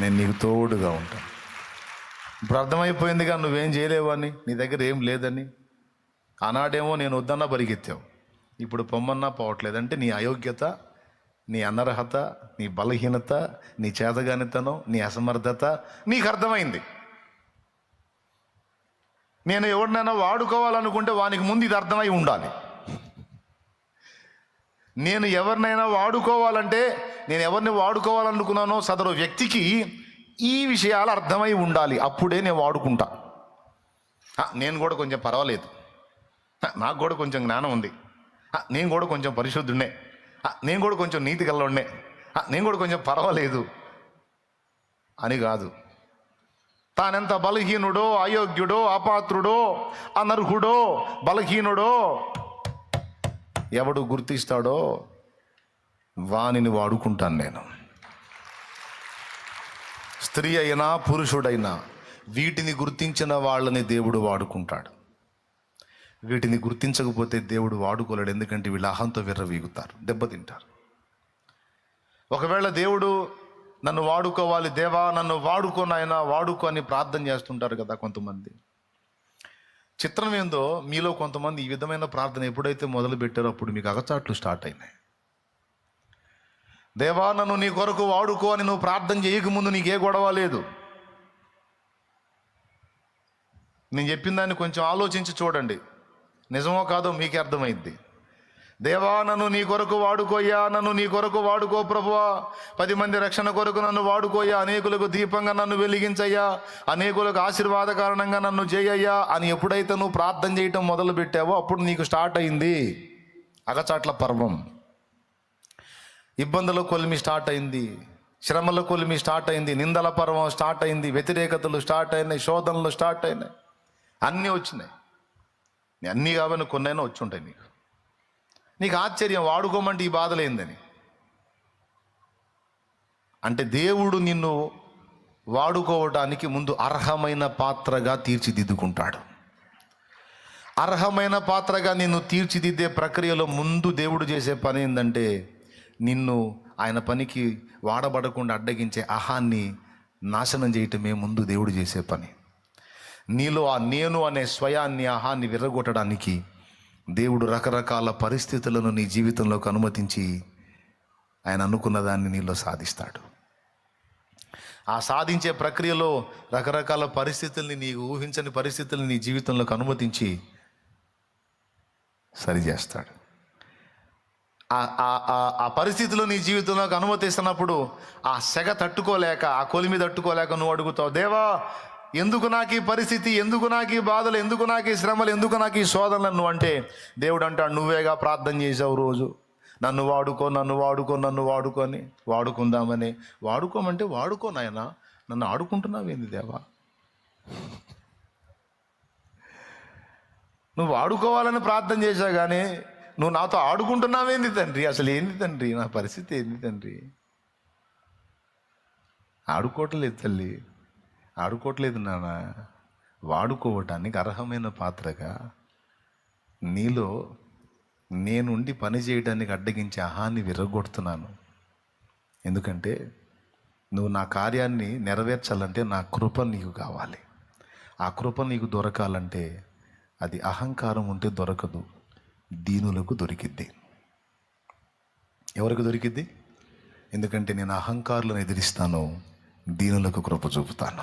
నేను నీకు తోడుగా ఉంటాను. ఇప్పుడు అర్థమైపోయిందిగా నువ్వేం చేయలేవు అని? నీ దగ్గర ఏం లేదని? ఆనాడేమో నేను వద్దన్నా పరిగెత్తావు ఇప్పుడు పొమ్మన్నా పోవట్లేదు. అంటే నీ అయోగ్యత నీ అనర్హత నీ బలహీనత నీ చేతగానితనం నీ అసమర్థత నీకు అర్థమైంది. నేను ఎవరినైనా వాడుకోవాలనుకుంటే వానికి ముందు ఇది అర్థమై ఉండాలి. నేను ఎవరినైనా వాడుకోవాలంటే నేను ఎవరిని వాడుకోవాలనుకున్నానో సదరు వ్యక్తికి ఈ విషయాలు అర్థమై ఉండాలి. అప్పుడే నేను వాడుకుంటా. నేను కూడా కొంచెం పర్వాలేదు. నాకు కూడా కొంచెం జ్ఞానం ఉంది. నేను కూడా కొంచెం పరిశుద్ధుడే నేను కూడా కొంచెం నీతి గల్లోనే నేను కూడా కొంచెం పర్వాలేదు అని కాదు. తానెంత బలహీనుడో అయోగ్యుడో అపాత్రుడో అనర్హుడో బలహీనుడో ఎవడు గుర్తిస్తాడో వానిని వాడుకుంటాను నేను. స్త్రీ అయినా పురుషుడైనా వీటిని గుర్తించిన వాళ్ళని దేవుడు వాడుకుంటాడు. వీటిని గుర్తించకపోతే దేవుడు వాడుకోలేడు ఎందుకంటే వీళ్ళు అహంతో విర్రవీగుతారు దెబ్బతింటారు. ఒకవేళ దేవుడు నన్ను వాడుకోవాలి దేవా నన్ను వాడుకోనైనా వాడుకో అని ప్రార్థన చేస్తుంటారు కదా కొంతమంది. చిత్రం ఏందో మీలో కొంతమంది ఈ విధమైన ప్రార్థన ఎప్పుడైతే మొదలు పెట్టారో అప్పుడు మీకు అగచాట్లు స్టార్ట్ అయినాయి. దేవా నన్ను నీ కొరకు వాడుకో అని నువ్వు ప్రార్థన చేయకముందు నీకే గొడవ లేదు. నేను చెప్పిన దాన్ని కొంచెం ఆలోచించి చూడండి. నిజమో కాదో మీకే అర్థమైద్ది. దేవా నన్ను నీ కొరకు వాడుకోయ్యా నన్ను నీ కొరకు వాడుకో ప్రభువా. పది మంది రక్షణ కొరకు నన్ను వాడుకోయ్యా అనేకులకు దీపంగా నన్ను వెలిగించయ్యా అనేకులకు ఆశీర్వాద కారణంగా నన్ను చేయయ్యా అని ఎప్పుడైతే నువ్వు ప్రార్థన చేయటం మొదలు పెట్టావో అప్పుడు నీకు స్టార్ట్ అయింది అగచాట్ల పర్వం. ఇబ్బందుల కొలిమి స్టార్ట్ అయింది శ్రమల కొలిమి స్టార్ట్ అయింది నిందల పర్వం స్టార్ట్ అయింది వ్యతిరేకతలు స్టార్ట్ అయినాయి శోధనలు స్టార్ట్ అయినాయి. అన్నీ వచ్చినాయి. నీ అన్నీ కావని కొన్నైనా వచ్చి ఉంటాయి నీకు. నీకు ఆశ్చర్యం వాడుకోమంటే ఈ బాధలేందని అంటే దేవుడు నిన్ను వాడుకోవడానికి ముందు అర్హమైన పాత్రగా తీర్చిదిద్దుకుంటాడు. అర్హమైన పాత్రగా నిన్ను తీర్చిదిద్దే ప్రక్రియలో ముందు దేవుడు చేసే పని ఏంటంటే నిన్ను ఆయన పనికి వాడబడకుండా అడ్డగించే అహాన్ని నాశనం చేయటమే ముందు దేవుడు చేసే పని. నీలో ఆ నేను అనే స్వయాన్ని అహాన్ని విరగొట్టడానికి దేవుడు రకరకాల పరిస్థితులను నీ జీవితంలోకి అనుమతించి ఆయన అనుకున్న దాన్ని నీలో సాధిస్తాడు. ఆ సాధించే ప్రక్రియలో రకరకాల పరిస్థితుల్ని నీకు ఊహించని పరిస్థితుల్ని నీ జీవితంలోకి అనుమతించి సరిచేస్తాడు. ఆ- పరిస్థితులు నీ జీవితంలోకి అనుమతిస్తున్నప్పుడు ఆ సెగ తట్టుకోలేక ఆ కొలిమి తట్టుకోలేక నువ్వు అడుగుతావు దేవా ఎందుకు నాకు ఈ పరిస్థితి? ఎందుకు నాకు ఈ బాధలు? ఎందుకు నాకు ఈ శ్రమలు? ఎందుకు నాకు ఈ శోధనలు? నువ్వు అంటే దేవుడు అంటాడు నువ్వేగా ప్రార్థన చేసావు రోజు. నన్ను వాడుకో నన్ను వాడుకో నన్ను వాడుకొని వాడుకుందామని. వాడుకోమంటే వాడుకో నాయన. నన్ను ఆడుకుంటున్నావేంది దేవా? నువ్వు వాడుకోవాలని ప్రార్థన చేశావు కానీ నువ్వు నాతో ఆడుకుంటున్నావేంది తండ్రి? అసలు ఏంది తండ్రి? నా పరిస్థితి ఏంది తండ్రి? ఆడుకోవట్లేదు తల్లి. ఆడుకోవట్లేదు నాన్న. వాడుకోవటానికి అర్హమైన పాత్రగా నీలో నేనుండి పని చేయడానికి అడ్డగించే అహాన్ని విరగొడుతున్నాను. ఎందుకంటే నువ్వు నా కార్యాన్ని నెరవేర్చాలంటే నా కృప నీకు కావాలి. ఆ కృప నీకు దొరకాలంటే అది అహంకారం ఉంటే దొరకదు దీనులకు దొరికిద్ది. ఎవరికి దొరికిద్ది? ఎందుకంటే నేను అహంకారులను ఎదిరిస్తాను. దీనులకు కృప చూపుతాను.